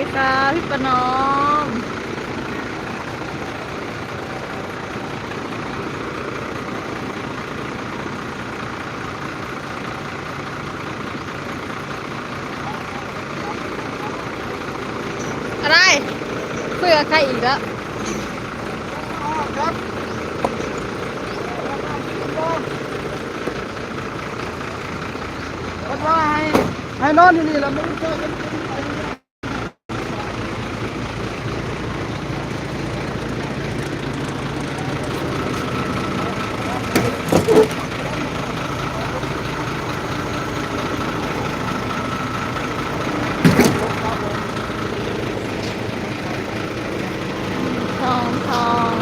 ดีค่ะพี่ประนอม อะไรคุยกับใครอีกแล้วว่าให้ให้นอนอยู่นี่แล้วไม่ต้องเจอกัน ทองทอง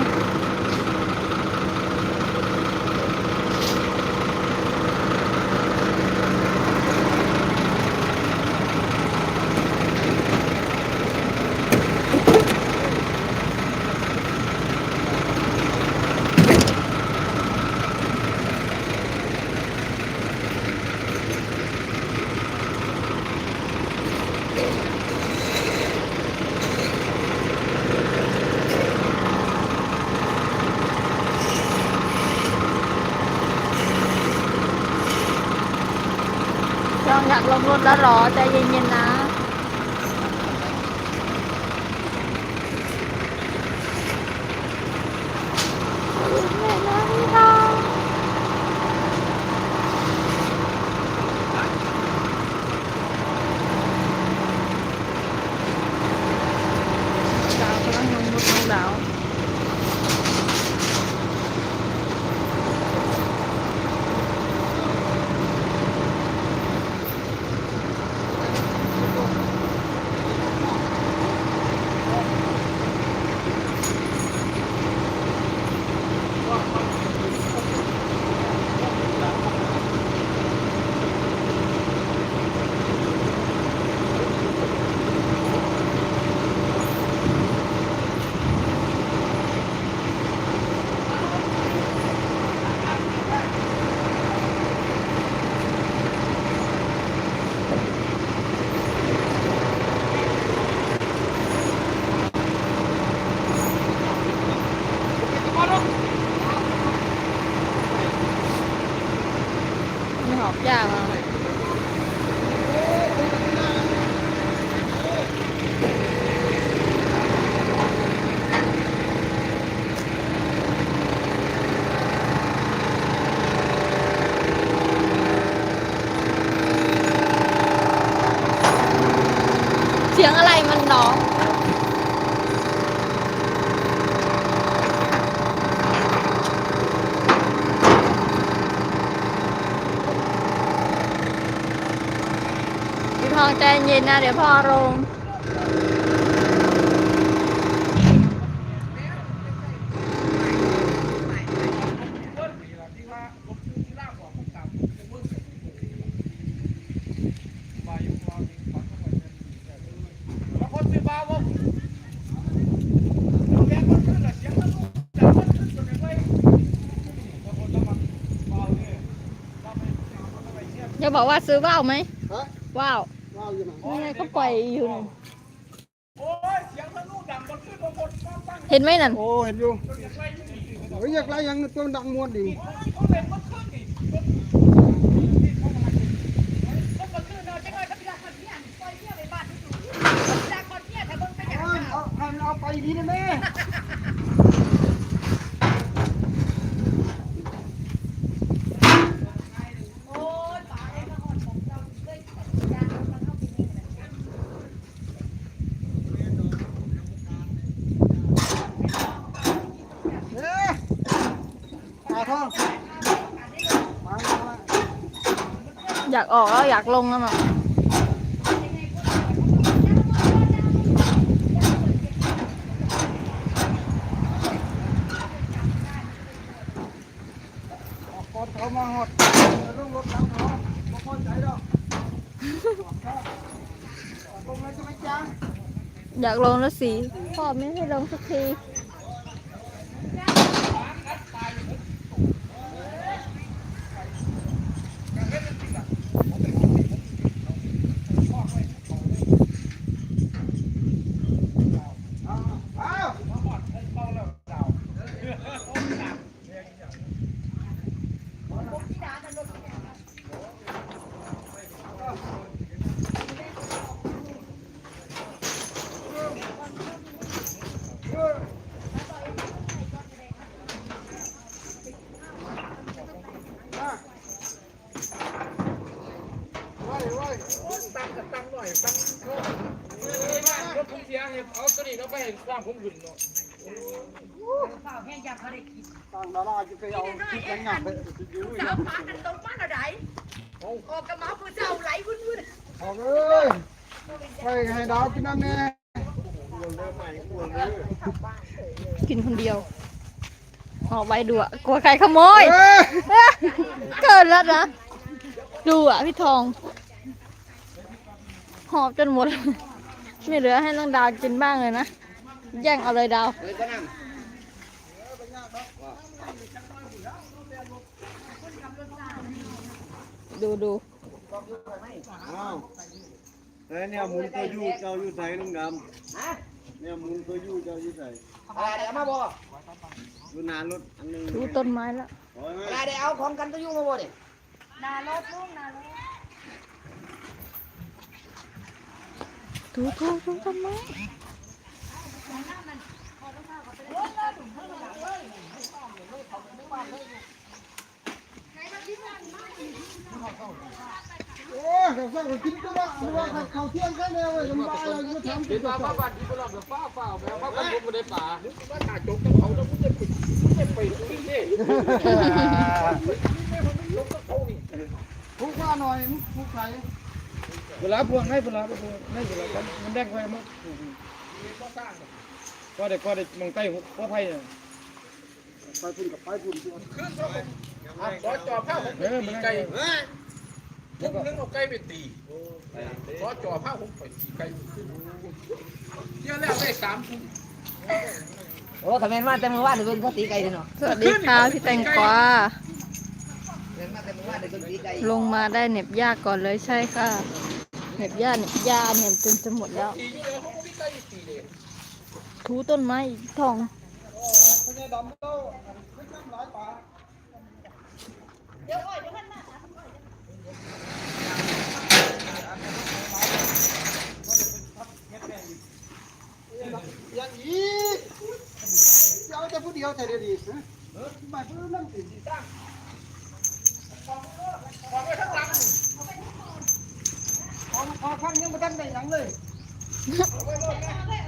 ช่องอยา กลงรถแล้วเหรอใจเย็นๆนะ ดาวกำลังลงรถน้องดาว มีหอบยากมาเสียงอะไรมันร้องพี่ ทองใจเย็นนะ เดี๋ยวพ่อลงคนสิบ้าวะแกคนขึ้นละเสียงมันลูกแต่คนขึ้นจนไปคนละมันเบาเนี่ยเราไปเราไปเชี่ยจะบอกว่าซื้อว่าวไหมฮะว่าวว้าวอยู่ ไหนนี่ไงก็ปล่อยอยู่นั่นโอ้ยเสียงมันลูกดังมันขึ้นบางคนตั้งตั้งเห็นไหมนั่นโอ้เห็นอยู่โอ้ยอยากไรยังตัวดังมวนดิเขาเล่นมันขึ้นดิเอาเอาไปดีนะแม่เอ๊ะตาทองมามามา อยากออกแล้วอยากลงแล้วมั้งออกก่อนเขามาหดต้องรถหลังเขาไม่พอใจหรอกลงเลยจะไม่จ้างอยากลงแล้วสิพ่อไม่ให้ลงสักที ร่างผมขึ้นเนาะข้าวแห้งยำเขาได้กินต่างดาราจะไปเอาคิดยังไงไปยู่สาวปากันตรงบ้านอะไรออกกระมาผู้เจ้าไหลวุ่นวุ่นออกเลยไปให้ดาวกินน้ำแน่กินคนเดียวหอบดูอะกลัวใครขโมยเอ้ยเกินแล้วนะ ดูอะพี่ทอง หอบจนหมด ไม่เหลือให้น้องดาวกินบ้างเลยนะ แย่งเอาเลยดาวดูดูอ้าวแล้วเนี่ยหมุนตัวยู่เจ้าอยู่ใส่ลุงดำเนี่ยหมุนตัวยู่เจ้าอยู่ใส่อะไรเดี๋ยวมาบ่อยู่นานรถอันหนึงดูต้นไม้แล้วโอ้ยอะไรเดี๋ยวเอาของกันตะยุ่งมาบ่เนี่ยดูดูดูต้นไม้ โอ้ยเขาสั่งกินก็ได้หรือว่าเขาเที่ยงแค่แนวเลยมันบ้าเลยมันทำกินฟ้าบ้าบ้านที่เราแบบฟ้าฟ้าแบบฟ้าคนผมไม่ได้ป่าว่าขาจกกับเขาแล้วมึงจะไปมึงจะไปที่นี่ทุกว่าหน่อยทุกใส่เวลาพวงให้เวลาพวงให้เวลามันแดงไฟมั้ง ก็ได้ก็ได้มองใต้หัวไผ่เนี่ยไปพุ่นกับไปพุ่นตัวขอจอผ้าผมตีไก่ผมนึกเอาไก่ไปตีขอจอผ้าผมไปตีไก่เยอะแล้วได้สามทุ่มโอ้ทำไมมาแต่เมื่อวานเดี๋ยวเป็นเขาตีไก่เนาะสวัสดีค่ะพี่แตงกวาเดินมาแต่เมื่อวานเดี๋ยวเป็นตีไก่ลงมาได้เหน็บหญ้าก่อนเลยใช่ค่ะเหน็บหญ้าเหน็บหญ้าเนี่ยจนจะหมดแล้ว ถูต้นไม้ทองเต้าไม่จำหลายป่าอย่างอีกเดี๋ยวจะพูดเดียวแต่เดียวดีนะมาเพื่อนั่งติดของพอข้างยังไม่ทันได้หยังขี่ตั้งของข้างยไปจะไมาจะไหนไหนแย่น้ำบ้างเลย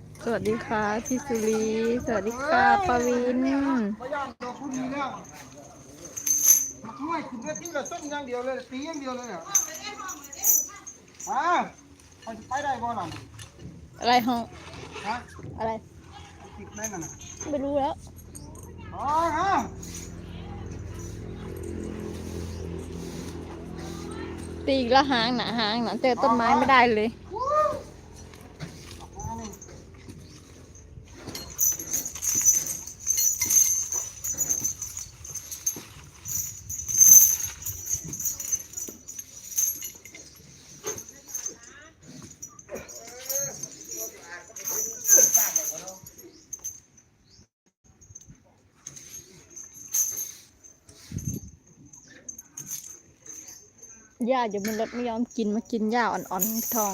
สวัสดีค่ะพี่สุรีสวัสดีค่ะปวินมาย่านเราพูดดีแล้วมาช่วยคุณเวทีละส้มอย่างเดียวเลยตีอย่างเดียวเลยอะอ่าเขาจะไปได้บ่ล่ะอะไรห้องฮะอะไรติดได้นั่นน่ะไม่รู้แล้วอ๋อฮะตีอีกแล้วหางหนาหางหนาเจอต้นไม้ไม่ได้เลย หญ้าเดี๋ยวมันรถไม่ยอมกินมากินหญ้าอ่อนๆทอง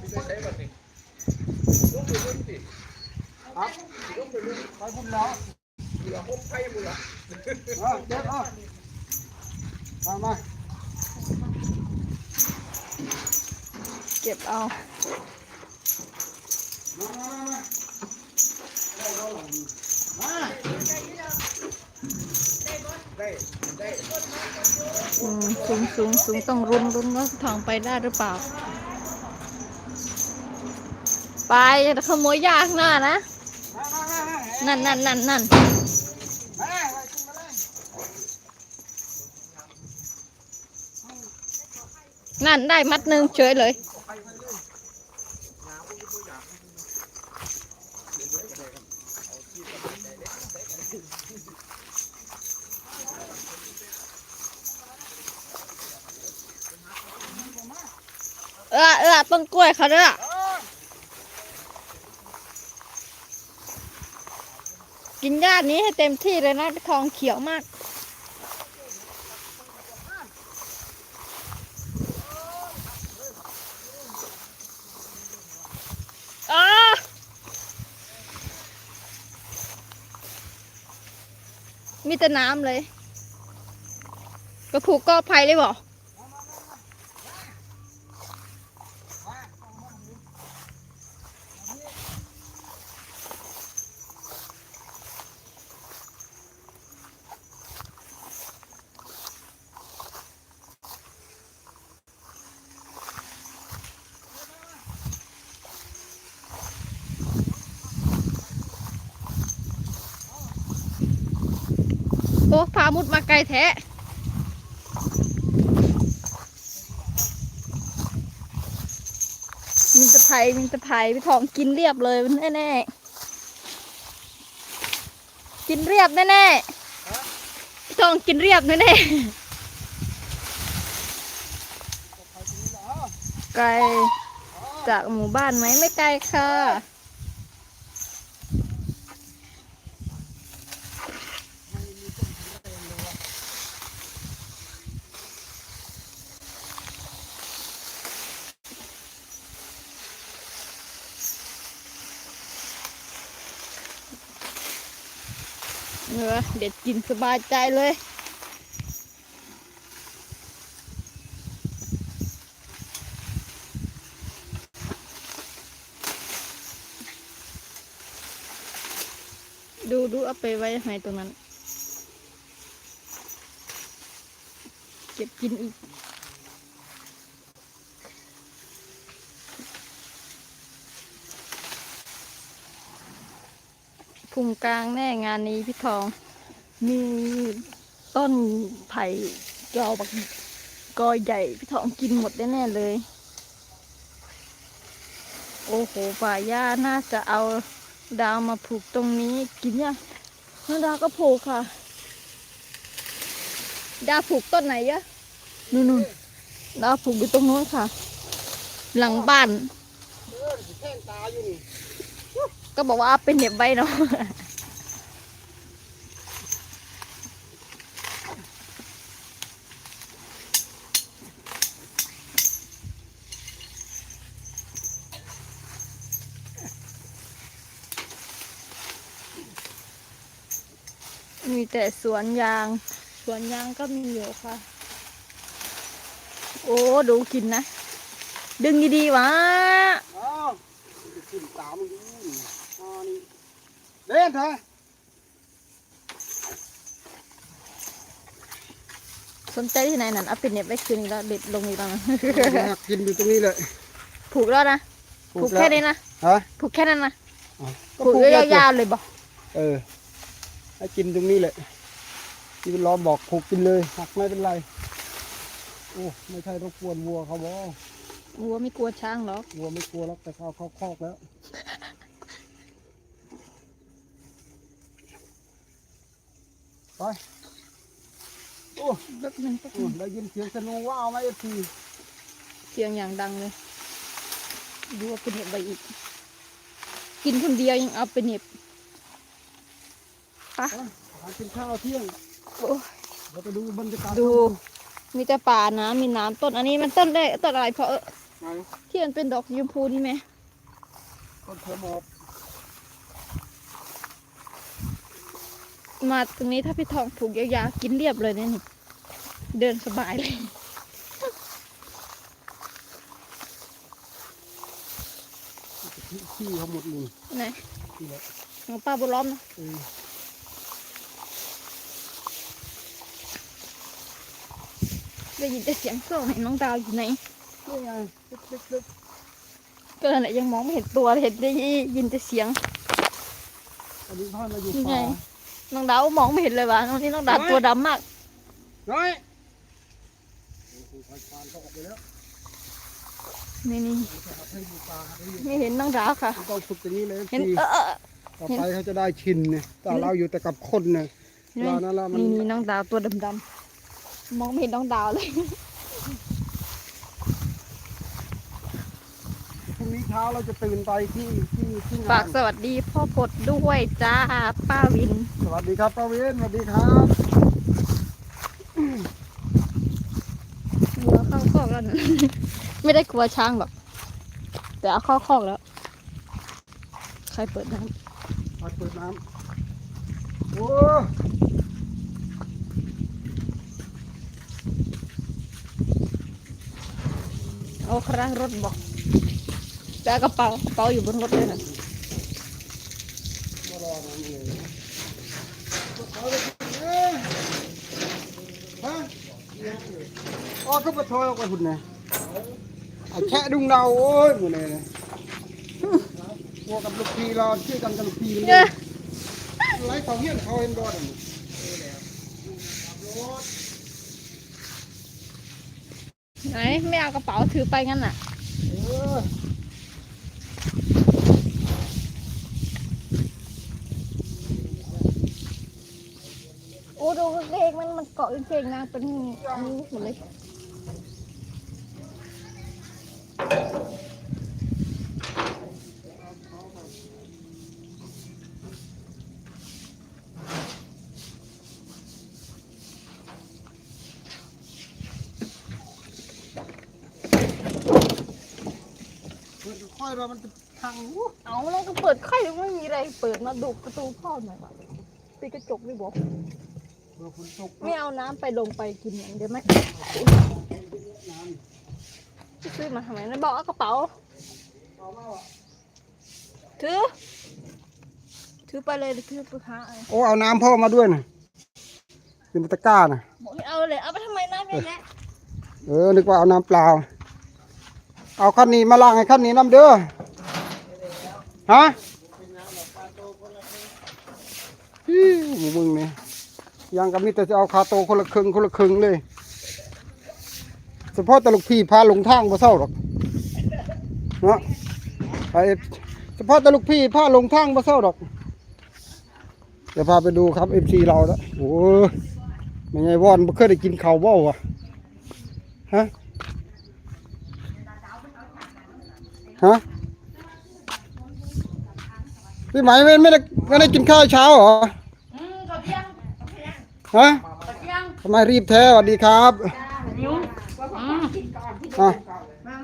ไม่ใช่แบบนี้ลุกไปลุกสิ ครับ ลุกไปลุก ไปพุ่นแล้ว เหลือครบไผ่หมดละ เออเด็ดเออมามา เก็บเอา มามามามา สูงสูงสูงต้องรุนรุนว่าทองไปได้หรือเปล่า ไปอย่าขโมยยาข้างหน้านะ นั่นนั่นนั่นนั่นนั่นได้มัดหนึ่งเฉยเลย เออเออ ต้นกล้วยเขาด้วยอะกินหญ้านี้ให้เต็มที่เลยนะทองเขียวมาก มีแต่น้ำเลยก็ผูกก็ภัยได้บอก โอ้พามุดมาไกลแท้มินจะไผ่มินจะไผ่พี่ทองกินเรียบเลยแน่ๆกินเรียบแน่ๆพี่ทองกินเรียบแน่ๆไกลจากหมู่บ้านไหมไม่ไกลค่ะ เออเด็ดกินสบายใจเลยดูดูเอาไปไว้ไหนตรงนั้น เก็บกินอีก พุงกลางแน่งานนี้พี่ทอง มีต้นไผ่กอบักกอใหญ่พี่ทองกินหมดแน่เลย โอ้โหป่าหญ้าน่าจะเอาดาวมาผูกตรงนี้กินยังน้องดาวก็ผูกค่ะ ดาวผูกต้นไหนยะนู่นดาวผูกอยู่ตรงนู้นค่ะ หลังบ้าน ก็บอกว่าเป็นเหน็บไว้เนาะมีแต่สวนยาง สวนยางก็มีอยู่ค่ะ โอ้ดูกินนะ ดึงดีๆวะอ้าวกินตามดู อ่านี่เด่นแท้สนใจที่ไหนนั่นเอาเป็นเหน็บไว้คืนนี้แล้วเด็ดลงอีกแล้วนะกินอยู่ตรงนี้เลย ผูกแล้วนะผูกแค่นี้นะฮะผูกแค่นั้นนะก็ผูกผูกยาวๆเลยบอกเออให้กินตรงนี้เลยที่เป็นล้อมบอกผูกกินเลยหักไม่เป็นไรโอ้ไม่ใช่รบกวนวัวเขาบอกวัวไม่กลัวช้างหรอกวัวไม่กลัวหรอกแต่เขาเข้าคอกแล้ว ไปโอ้แป๊บนึงแป๊บโอ้นึงได้ยินเสียงสนุว้าวไหมเอฟซีเสียงอย่างดังเลยดูว่าเป็นเหน็บไปอีก กินคนเดียวยังเอาเป็นเหน็บปะหากินข้าวเที่ยงโอ้ยเราไปดูบรรยากาศดูมีแต่ป่าน้ำมีน้ำต้นอันนี้มันต้นได้ต้นอะไรเพราะเออไหนที่มันเป็นดอกชมพูนี่ไหมต้นเทอร์โมด มาตรงนี้ถ้าพี่ทองผูกยาวๆกินเรียบเลยเนี่ยนี่ เดินสบายเลยที่ขี้เขาหมดเลยไหนนี่แหละของป้าบุญล้อมนะเออได้ยินแต่เสียงโซ่ไหนน้องดาวอยู่ไหนนี่ไงตึ๊กตึ๊กตึ๊กก็นั่นแหละยังมองไม่เห็นตัวเห็นได้ยินแต่เสียงอันนี้พ่อมาอยู่นี่ไงป่า น้องดาวมองไม่เห็นเลยว่ะน้องนี่น้องดาวตัวดำมาก น้อยโอ้โหไฟฟานเขาออกไปแล้วนี่นี่ไม่เห็นน้องดาวค่ะ ต้องฝึกอย่างนี้เลยเห็นทีเออเออต่อไปเขาจะได้ชินเนี่ยแต่เราอยู่แต่กับคนเนี่ยนี่เรานั่นละมันนี่นี่น้องดาวตัวดำๆมองไม่เห็นน้องดาวเลย พรุ่งนี้เช้าเราจะตื่นไปที่ที่ที่ฝางากนสวัสดีพ่อพดด้วยจ้าป้าวิน สวัสดีครับป้าเวนสวัสดีครับวัวเข้าคอกแล้วนะ ไม่ได้กลัวช้างหรอกแต่เอาเข้าคอกแล้ว ใครเปิดน้มาเปิดน้ำโอ้ำเอาครารถบอก แต่กระเป๋ากระเป๋าอยู่บนรถเลยนะฮะอ๋อก็มาโทรออกไปหุ่นเนี่ยเอาแค่ดุงเราโอ้ยหมดเลยเนี่ยวัวกับลูกพีเราชื่อกันกับลูกพีเนี่ยไล่เขาเฮี้ยนเขาเห็นบอดไหนไม่เอากระเป๋าถือไปงั้นน่ะ เออ โอ้ดูกางเกงมันมัน เกาะกางเกงนางเป็นอันนี้หมดเลยค่อยเรามันจะพังอู้เอาแล้วก็เปิดไข่ไม่มีอะไร เปิดมาดูประตูพ่อหน่อยวะปีกระจกไม่บอก เมื่อฝนตกไม่เอาน้ำไปลงไปกินอย่างเดียวไหมซื้อมาทำไมนะบอกเอากระเป๋าถือ ถือไปเลยถือไปหาไอ้โอ้เอาน้ำพ่อมาด้วยนะเป็นตะกร้านะบอกไม่เอาเลยเอาไปทำไมน้ำเยอะแยะเออนึกว่าเอาน้ำเปล่า เอาขั้นนี้มาล้างให้ขั้นนี้น้ำเด้อฮะฮิ้วมึงนี่ ยังกับมีแต่จะเอาคาโตคนละครึ่งคนละครึ่งเลยเฉพาะตลกพี่พาลงทางบ่เศร้าหรอกเนาะไปเฉพาะตลกพี่พาลงทางบ่เศร้าหรอกเดี๋ยวพาไปดูครับเอฟซีเราล้วโอ้ยไม่ไงวอนบ่เคยได้กินข้าวบ่วะฮะฮะพี่ไหมไม่ไม่ได้ไม่ได้กินข้าวเช้าเหรอ อืมเขาเที่ยง ฮะเขาเที่ยงทำไมรีบแท้สวัสดีครับอะ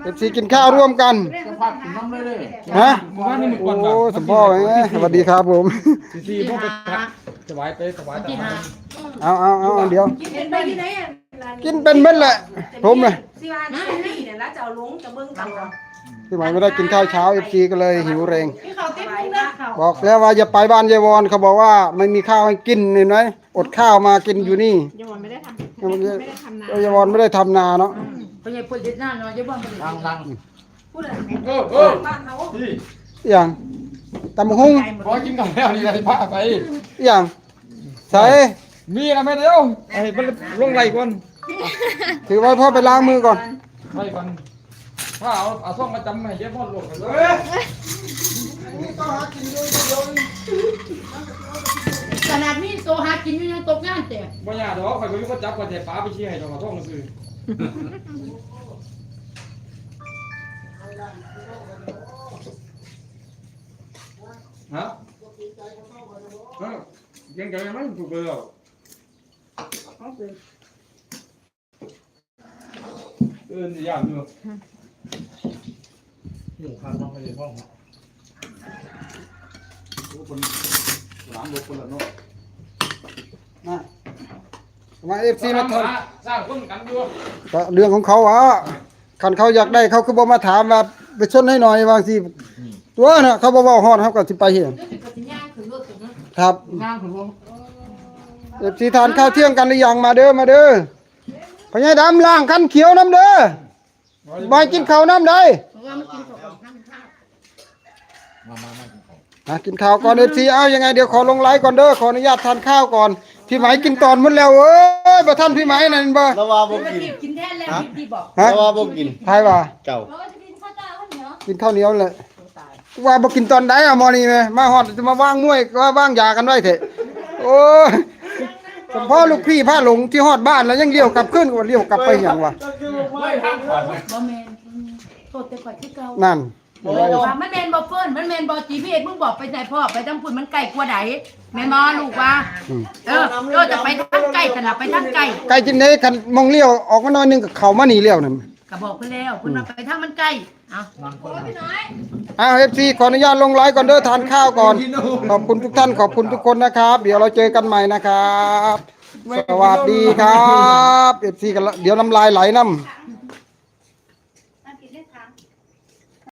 เอฟซีกินข้าวร่วมกันจะพากินน้ำเลยเลยฮะหมู่บ้านนี่มันกวนโอ้แบบสมพ่อไงสวัสดีครับผมทีพวกไปถวายไปถวายที่หาเอาเอาเอาเอาเดี๋ยวกินเป็นไปที่ไหนอะกินเป็นเม็ดแหละผมเลยสิวานนี่เนี่ยแล้วจะเอาลงจะเบิ่งกันก่อน พี่ไหมไม่ได้กินข้าวเช้าเอฟซีก็เลยหิวแรง พี่เขาเต็มมุ้งนะเขาบอกแล้วว่าอย่าไปบ้านยายวอนเขาบอกว่าไม่มีข้าวให้กินเห็นไหมอดข้าวมากินอยู่นี่ยังวันไม่ได้ทำไม่ได้ไม่ได้ทำนายายวอนไม่ได้ทำนาเนาะเพราะยังเปิดเย็ดหน้าเนาะยังว่ามันลังลังพูดอะไรเออเออบ้านเขาพี่อย่างตำบักหุ่งขอกินก่อนแล้วนี่เลยพาไปอย่างใส่มีอะไรไหมเดี๋ยวไอ้มันลงไหลก่อนถือไว้พ่อไปล้างมือก่อนไหลก่อน ถ้าเอาเอาซ่องมาจำให้เย็บพอดลงกันเลยขนาดนี้โตหากินอยู่ยังตกงานแต่บ่ยากดอกข่อยก็อยู่ก็จับก่อนแต่ป้าไปเชี้ให้ดอกเอาซ่องมาซื้อฮะฮะยังไงไม่ถูกเบอร์หรอกเออนี่ยากอยู่ หมูข้างน้องไม่ได้ห้องโอ้คนหลานลูกคนละเนาะมามาเอฟซีมาทนสร้างคนกันอยู่ก็เรื่องของเขาอะคันเขาอยากได้เขาคือบอกมาถามว่าไปชนให้หน่อยบางสิตัวน่ะเขาบอกว่าฮอดเขาก็สิไปเห็นก็สิกสิย่างขึ้นรถถึงนั้นครับงานผมเอฟซีทานข้าวเที่ยงกันหรือยังมาเด้อมาเด้อพญายดำล่างคันเขียวน้ำเด้อ มากินข้าวน้ำได้เพราะว่ามันกินของข้างข้าวมามามาอะกินข้าวก่อนเอฟซีเอายังไงเดี๋ยวขอลงไลฟ์ก่อนเด้อขออนุญาตทานข้าวก่อนพี่ไหมกินตอนหมดแล้วเอ้ยบ่ท่านพี่ไหมนั่นบ่แล้วว่าบ่มันกินกินกินแท้แล้วพี่บอกฮะแล้วว่าบ่กินทายว่าเจ้าเพราะว่าจะกินข้าวเจ้กินข้าวเหนียวเลยว่าบ่กินตอนใดอะหมอนี่แม่มาฮอดจะมาว่างมวยก็ว่างยากันไว้เถอะโอ้ยเฉพาะลูกพี่พาหลงที่ฮอดบ้านแล้วยังเลี้ยวกลับขึ้นก็เลี้ยวกลับไปหยังวะ ไม่ทางผ่านบ่แม่นโทษแต่ข่อยคือเก่านั่นว่ามันแม่นบ่เฟิร์นมันแม่นบ่ GPS มึงบอกไปไหนพ่อไปทางพุ่นมันไกลกว่าใดแม่นบ่ลูกว่าเออเออจะไปทางไกลขนาดไปทางไกลไกลจินเด้คันมองเลี้ยวออกมาหน่อยหนึงก็เข้ามานี่เลี้ยวนั่นก็บอกเพิ่นแล้วเพิ่นว่าไปทางมันไกลเอ้าอ้าว FC ขออนุญาตลงไลฟ์ก่อนเด้อทานข้าวก่อน ขอบคุณทุกท่านขอบคุณทุกคนนะครับ เดี๋ยวเราเจอกันใหม่นะครับ สวัสดีครับ FC กันละเดี๋ยวน้ำลายไหลน้ำ